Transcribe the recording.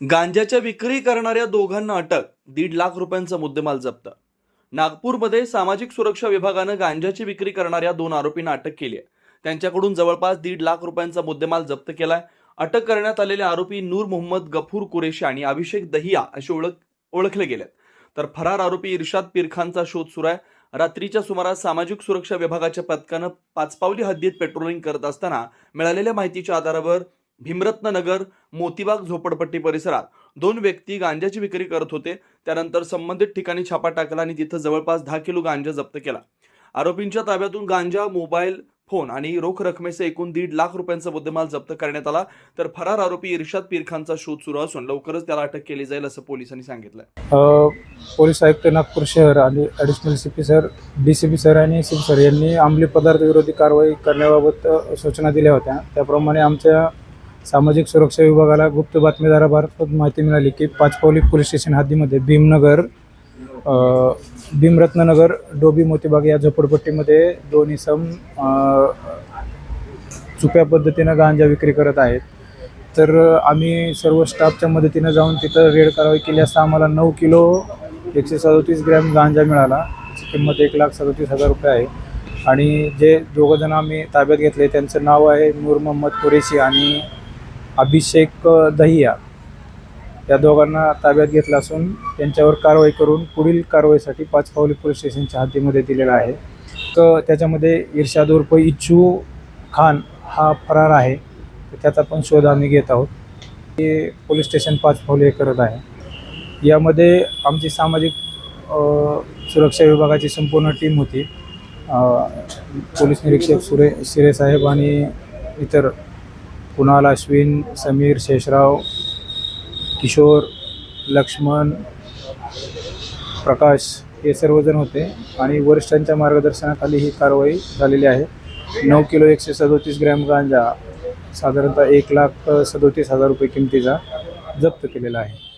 गांजाच्या विक्री करणाऱ्या दोघांना अटक दीड लाख रुपयांचा मुद्देमाल जप्त. नागपूरमध्ये सामाजिक सुरक्षा विभागानं गांजाची विक्री करणाऱ्या दोन आरोपींना अटक केली आहे. त्यांच्याकडून जवळपास दीड लाख रुपयांचा मुद्देमाल जप्त केलाय. अटक करण्यात आलेले आरोपी नूर मोहम्मद गफूर कुरेशी आणि अभिषेक दहिया असे ओळख ओळखले गेलेत. तर फरार आरोपी इर्शाद पिरखानचा शोध सुरू आहे. रात्रीच्या सुमारास सामाजिक सुरक्षा विभागाच्या पथकानं पाचपावली हद्दीत पेट्रोलिंग करत असताना मिळालेल्या माहितीच्या आधारावर भीमरत्न नगर मोतीबाग झोपडपट्टी परिसरात दोन व्यक्ती गांजाची विक्री करत होते. त्यानंतर संबंधित ठिकाणी छापा टाकला आणि तिथं जवळपास दहा किलो गांजा जप्त केला. आरोपींच्या ताब्यातून गांजा मोबाईल फोन आणि रोख रकमेचे एकूण दीड लाख रुपयांचा मुद्देमाल जप्त करण्यात आला. तर फरार आरोपी इर्शाद पीरखानचा शोध सुरू असून लवकरच त्याला अटक केली जाईल असं पोलिसांनी सांगितलं पोलीस आयुक्त नागपूर शहर आणि additional C P sir D C P sir आणि सी पी सर यांनी अंमली पदार्थ विरोधी कारवाई करण्याबाबत सूचना दिल्या होत्या. त्याप्रमाणे आमच्या सामाजिक सुरक्षा विभागाला गुप्त बातमीदारामार्फत माहिती मिळाली की पाचपावली पोलीस स्टेशन हद्दीमध्ये भीमनगर भीमरत्ननगर डोबी मोतीबाग या झोपडपट्टीमध्ये दोन इसम चुप्या पद्धतीनं गांजा विक्री करत आहेत. तर आम्ही सर्व स्टाफच्या मदतीनं जाऊन तिथं रेड कारवाई केली. असता आम्हाला नऊ किलो एकशे सदोतीस ग्रॅम गांजा मिळाला. त्याची किंमत एक लाख सदोतीस हजार रुपये आहे. आणि जे दोघंजण आम्ही ताब्यात घेतले त्यांचं नाव आहे नूर मोहम्मद कुरेशी आणि अभिषेक दहिया या दोघांना ताब्यात घेतलं असून त्यांच्यावर कारवाई करून पुढील कारवाईसाठी पाचपावली पोलीस स्टेशनच्या हद्दीमध्ये दिलेला आहे. तर त्याच्यामध्ये इर्शाद उर्फ इच्छू खान हा फरार आहे. तर त्याचा पण शोध आम्ही घेत आहोत. ते पोलीस स्टेशन पाचपावली हे करत आहे. यामध्ये आमची सामाजिक सुरक्षा विभागाची संपूर्ण टीम होती. पोलीस निरीक्षक सुरे शिरे साहेब आणि इतर कुणाल अश्विन समीर शेषराव किशोर लक्ष्मण प्रकाश हे सर्वजण होते आणि वरिष्ठांच्या मार्गदर्शनाखाली ही कारवाई झालेली आहे. नऊ किलो एकशे सदोतीस ग्रॅम गांजा साधारणतः एक लाख सदोतीस हजार रुपये किमतीचा जप्त केलेला आहे.